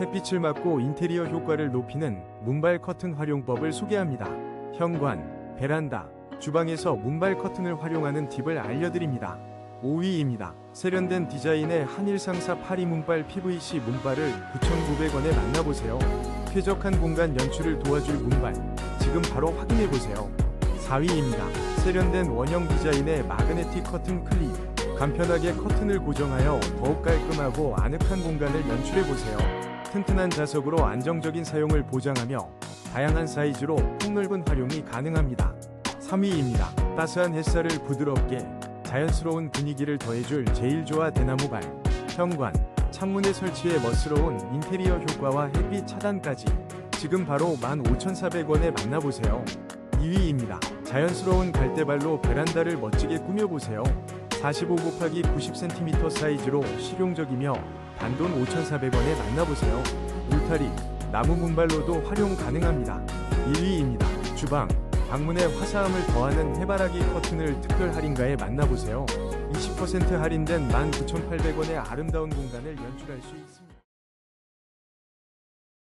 햇빛을 막고 인테리어 효과를 높이는 문발 커튼 활용법을 소개합니다. 현관, 베란다, 주방에서 문발 커튼을 활용하는 팁을 알려드립니다. 5위입니다. 세련된 디자인의 한일상사 파리 문발 PVC 문발을 9,900원에 만나보세요. 쾌적한 공간 연출을 도와줄 문발. 지금 바로 확인해보세요. 4위입니다. 세련된 원형 디자인의 마그네틱 커튼 클립. 간편하게 커튼을 고정하여 더욱 깔끔하고 아늑한 공간을 연출해보세요. 튼튼한 자석으로 안정적인 사용을 보장하며 다양한 사이즈로 폭넓은 활용이 가능합니다. 3위입니다. 따스한 햇살을 부드럽게 자연스러운 분위기를 더해줄 제일조화 대나무발. 현관, 창문에 설치해 멋스러운 인테리어 효과와 햇빛 차단까지 지금 바로 15,400원에 만나보세요. 2위입니다. 자연스러운 갈대발로 베란다를 멋지게 꾸며보세요. 45 곱하기 90cm 사이즈로 실용적이며 단돈 5,400원에 만나보세요. 울타리, 나무 문발로도 활용 가능합니다. 1위입니다. 주방, 방문에 화사함을 더하는 해바라기 커튼을 특별 할인가에 만나보세요. 20% 할인된 19,800원의 아름다운 공간을 연출할 수 있습니다.